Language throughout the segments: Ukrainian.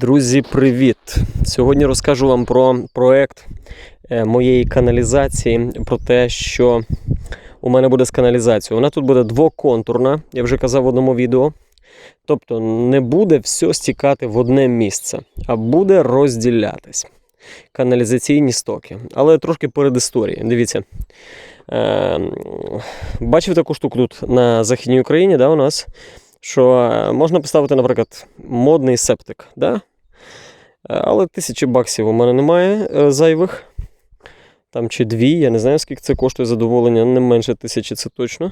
Друзі, привіт! Сьогодні розкажу вам про проект е, моєї каналізації, про те, що у мене буде з каналізацією. Вона тут буде двоконтурна, я вже казав в одному відео. Тобто не буде все стікати в одне місце, а буде розділятись каналізаційні стоки. Але трошки перед історією. Дивіться. Е, бачив таку штуку тут на Західній Україні, да, у нас що е, можна поставити, наприклад, модний септик. Да? Е, Але тисячі баксів у мене немає е, зайвих. Там чи дві, я не знаю, скільки це коштує задоволення, не менше тисячі, це точно.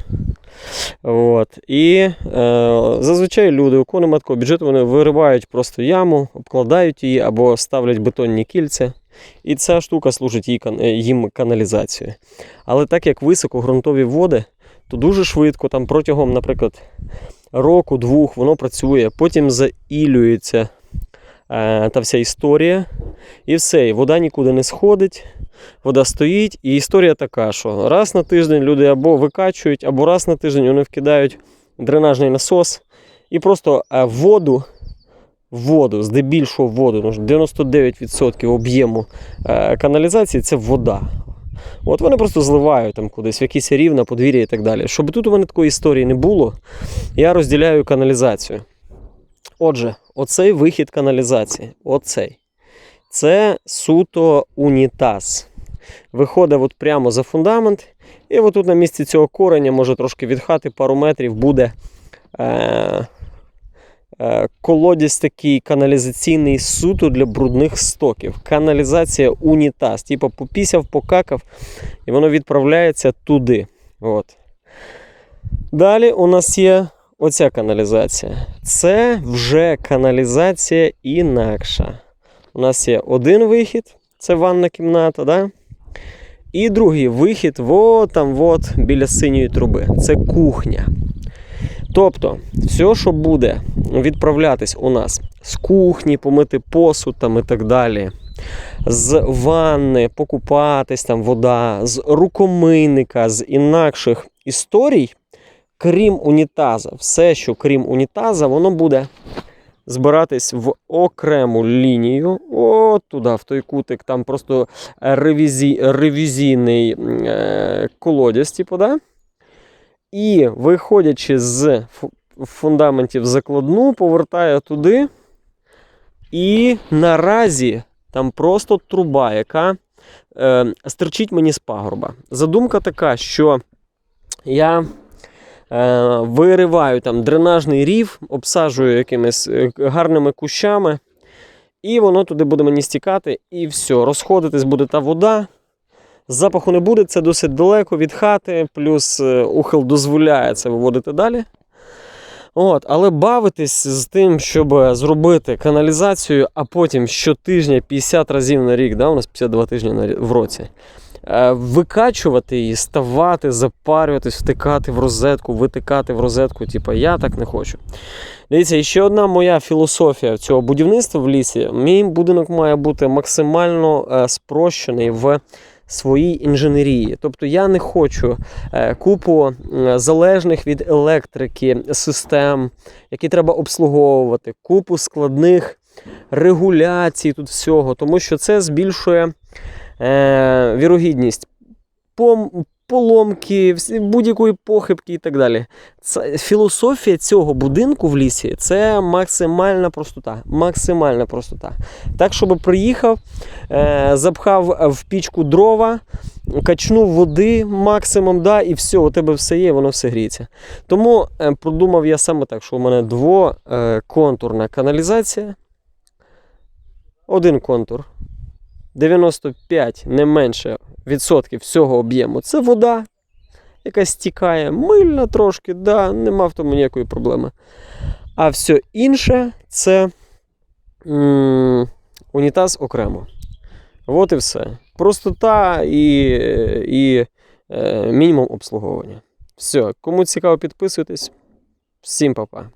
От. І е, зазвичай люди, у кого немає такого бюджету, вони виривають просто яму, обкладають її або ставлять бетонні кільця. І ця штука служить їм каналізацією. Але так як високо ґрунтові води, то дуже швидко, там протягом, наприклад, року-двох воно працює, потім заілюється е, та вся історія. І все, і вода нікуди не сходить, вода стоїть. І історія така, що раз на тиждень люди або викачують, або раз на тиждень вони вкидають дренажний насос і просто е, воду. Воду, здебільшого воду, ну, 99% об'єму е, каналізації це вода. От вони просто зливають там кудись в якісь рівна, подвір'я і так далі. Щоб тут у мене такої історії не було, я розділяю каналізацію. Отже, оцей вихід каналізації, оцей, це суто унітаз. Виходить от прямо за фундамент, і отут на місці цього кореня, може трошки від хати, пару метрів, буде е, е, колодязь такий каналізаційний суто для брудних стоків. Каналізація унітаз. Типу попісяв, покакав, і воно відправляється туди. От. Далі у нас є оця каналізація. Це вже каналізація інакша. У нас є один вихід, це ванна кімната, да? І другий вихід вот там, вот, біля синьої труби. Це кухня. Тобто, все, що буде відправлятись у нас з кухні, помити посуд там і так далі, з ванни, покупатись там вода, з рукомийника, з інакших історій, крім унітаза, все, що крім унітаза, воно буде збиратись в окрему лінію. От туди, в той кутик, там просто ревізій, ревізійний е, колодязь, типу, да? І виходячи з фундаментів закладну, повертає туди. І наразі там просто труба, яка е, стерчить мені з пагорба. Задумка така, що я вириваю там дренажний рів, обсаджую якимись е, гарними кущами, і воно туди буде мені стікати, і все, розходитись буде та вода. Запаху не буде, це досить далеко від хати, плюс е, ухил дозволяє це виводити далі. От, але бавитись з тим, щоб зробити каналізацію, а потім щотижня 50 разів на рік, да, у нас 52 тижні в році, е, викачувати її, ставати, запарюватись, втикати в розетку, витикати в розетку. Типа, я так не хочу. Дивіться, і ще одна моя філософія цього будівництва в лісі. Мій будинок має бути максимально е, спрощений в своїй інженерії. Тобто я не хочу е, купу е, залежних від електрики систем, які треба обслуговувати, купу складних регуляцій тут всього, тому що це збільшує е, вірогідність поломки, будь-якої похибки і так далі. Це, філософія цього будинку в лісі це максимальна простота. Максимальна простота. Так, щоб приїхав, е, запхав в пічку дрова, качнув води максимум, да, і все, у тебе все є, воно все гріється. Тому е, продумав я саме так, що у мене двоконтурна каналізація. Один контур. 95 не менше відсотків всього об'єму. Це вода, яка стікає, мильна трошки, да, нема в тому ніякої проблеми. А все інше це м, унітаз окремо. От і все. Простота і, і е, мінімум обслуговування. Все, кому цікаво, підписуйтесь. Всім па-па.